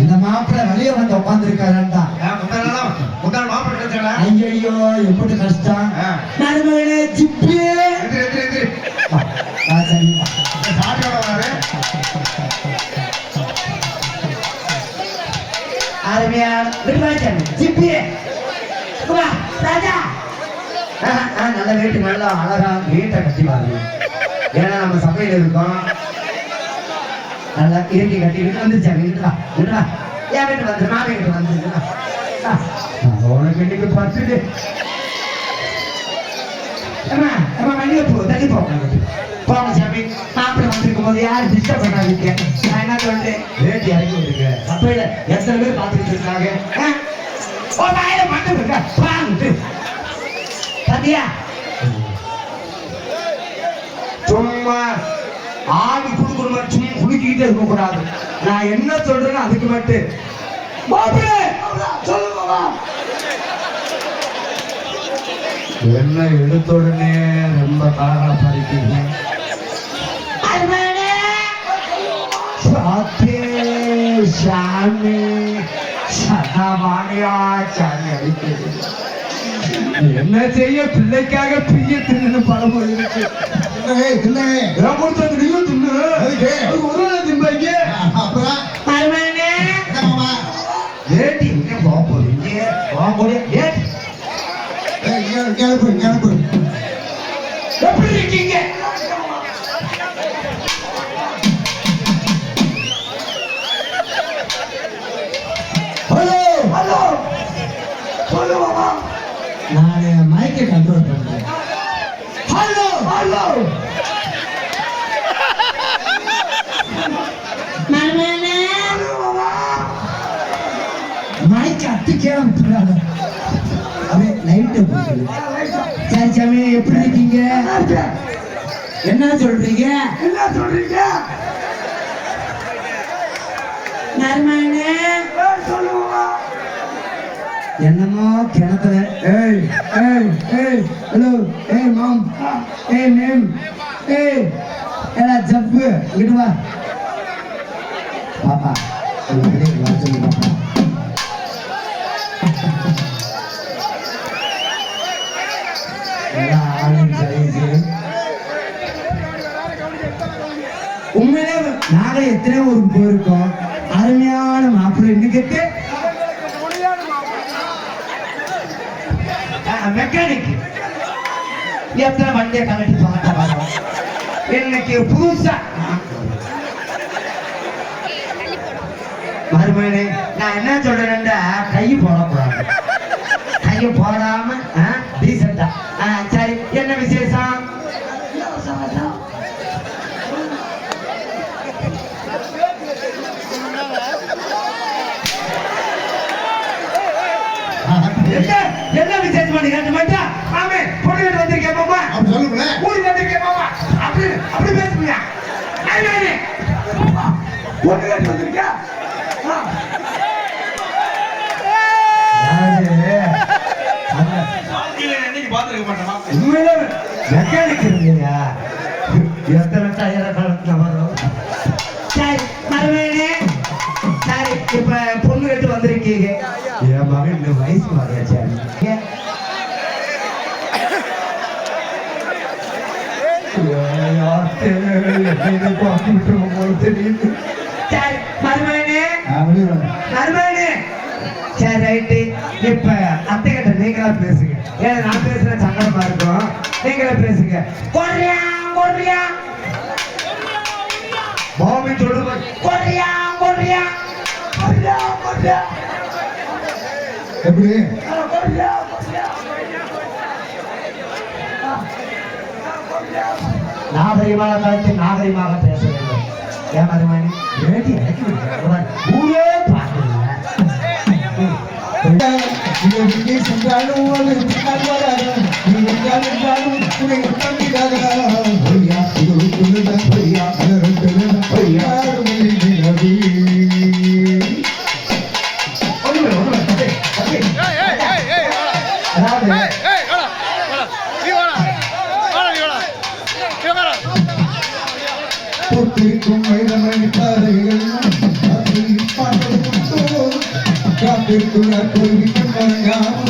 இந்த மாப்பிள்ளை வெளியே வந்து முந்தா நாள் மாப்பிள்ளை ஐயோ எப்படி கஷ்டம். நடுமகனே வராரு அருமையான விரும்பாச்சன் ஜிப்பி. வா, ராஜா. நல்ல வீட்டு நல்லா அழகா வீட்டை கட்டி பாருங்க. ஏன்னா நம்ம சபையில இருக்கோம். நல்லா இறுக்கி கட்டி வீட்டு வந்துருச்சாங்க வீட்டுலா வீட்டுலா என் வீட்டு வந்து மாமி வீட்டு வந்துருக்குண்ணா உனக்கு இன்னைக்கு பத்துட்டு அம்மா அம்மா வெளியே போ தள்ளி போ. போங்க சாமி. மாப்பிள்ளை வந்திருக்கும் போது யாரும் டிஸ்டர்ப் பண்ணாதீங்க. நான் என்ன சொல்றேன்? வேட்டி இறக்கி விட்டுருங்க சபையில எத்தனை பேர் பார்த்துக்கிட்டு இருக்காங்க? ஒரு ஆயிரம் மட்டும் இருக்க? பாருங்க. பாத்தியா? சும்மா ஆடி குடுக்கணும்? சும்மா குலுக்கிக்கிட்டே இருக்க கூடாது நான் என்ன சொல்றேன்னு அதுக்கு மட்டும். என்ன எடுத்த உடனே ரொம்ப காரா பறிக்கிறீங்க சாத்தே சாமி சதாவானியா சாமி அடிக்கிறது. என்ன செய்ய பிள்ளைக்காக பிரிய தின்னு பழமொழி இருக்கு. நான் கொடுத்தது நீயும் தின்னு மைக்கை கண்ட்ரோல் பண்றேன் ஹலோ ஹலோ மைக் அத்துக்கே விட்டுறாங்க அப்படியே லைட்டை போட்டு சரி சாமி எப்படி இருக்கீங்க என்ன சொல்றீங்க? என்ன சொல்றீங்க? என்னமோ கிணத்துல. ஏய் ஏய் ஏய் ஹலோ ஏய் மாம். ஏய் மேம். ஏய் ஏடா ஜப்பு. இங்கிட்டு வா. பாப்பா உண்மையிலே நாங்க எத்தனையோ ஊருக்கு போயிருக்கோம். அருமையான மாப்பிள்ளை. இன்னும் கேட்டு மெக்கானிக் எத்தனை வண்டியை கலட்டி பார்த்த வரோம்? இன்னைக்கு புதுசா. மறுபடியும் நான் என்ன சொல்றேன்னா கை போடக்கூடாது. கையை போடாம பண்ணி கேட்ட மாட்டா ஆமே பொண்ணு வீட்டு வந்திருக்கேன் மாமா? அப்படி சொல்லுங்களே. ஊருக்கு வந்திருக்கேன் மாமா? அப்படி அப்படி நானே. பொண்ணு வீட்டு வந்திருக்கியா? ஆ. யாரு? அண்ணா. என்னைக்கு பார்த்துருக்க மாட்டேமா உண்மையிலே மெக்கானிக் இருந்தீங்க எத்தனை டயர கலந்து வரும்? சரி மறுபடியே சரி இப்ப பொண்ணு கட்டு வந்திருக்கீங்க. என் மகன் இந்த வயசு மாறியாச்சு. சரி ரைட்டு. இப்ப அத்தை கிட்ட நீங்களா பேசுங்க. ஏன்னா நான் பேசுற சங்கடமா இருக்கும் நீங்களே பேசுங்க. கொரியா கொரியா மாமி சொல்லுங்க கொரியா கொரியா கொரியா கொரியா எப்படி? கொரியா கொரியா நாகரிகமாக கழித்து நாகரிகமாக பேச வேண்டும். ஏன் மருமணி வேட்டி இறக்கி விடுங்க ஊரே பார்க்கல. சென்றாலும் அது దిక్కున పొంగి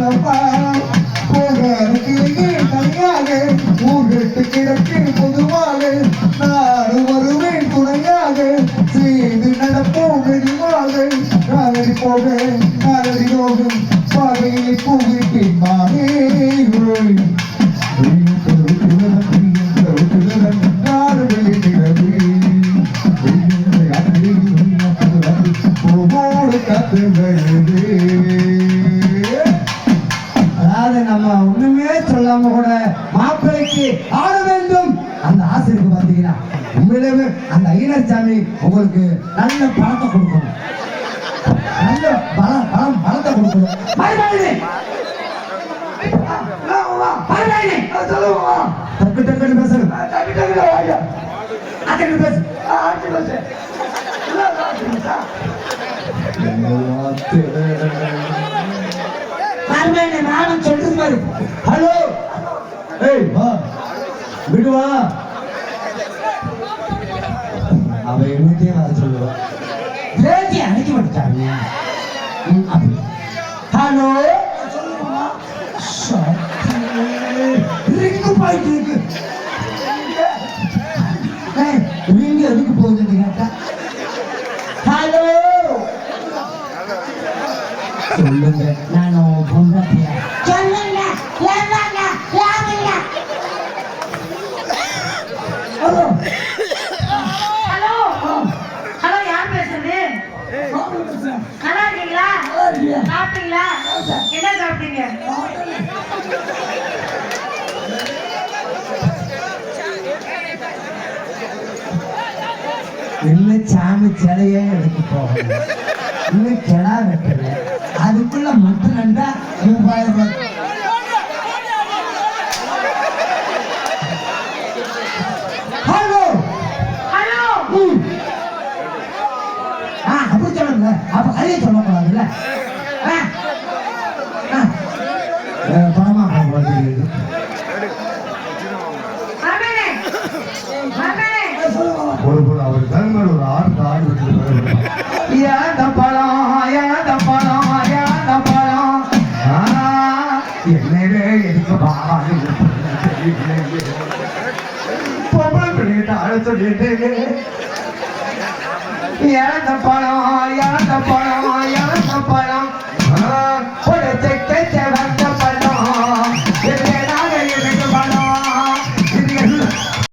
போக கிளையே தனியாக ஊர்கட்டு கிடக்கு. அந்த ஐயனர் சாமி உங்களுக்கு நல்ல பழத்தை கொடுக்கணும். நல்ல பலம் பலம் பலத்தை கொடுக்கணும். டக்கு டக்குன்னு பேசுங்க டக்கு டக்குன்னு பேசு. நானும் சொல்றது ஹலோ. ஏய் வா. விடுவா 문제 와가지고 그러지 않으지 말자. 응 앞으로 할로? 샤크 봐야 돼 네, 우리 어떻게 보여줘야 되겠다? 할로? 나는 본사태야. இன்னும் சாமி சிலையே எடுத்து போகணும் இன்னும் கிடா வெட்டல. அதுக்குள்ள மட்டும் ரெண்டா மூவாயிரம் ரூபாய் ஹலோ! ஹலோ. ஆ அப்படி சொல்லுங்க அப்ப கதையை சொல்லக்கூடாதுல்ல. பணமா மகனே ஒரு ஒரு அவர் தன்மையோட ஒரு ஆறு ஆறு விட்டு ஏந்த பழம் ஏந்த பழம் ஏந்த பழம். என்னவே எதுக்கு பாவாது பொம்பளை பிள்ளைகிட்ட பழம் பழம் பழம்.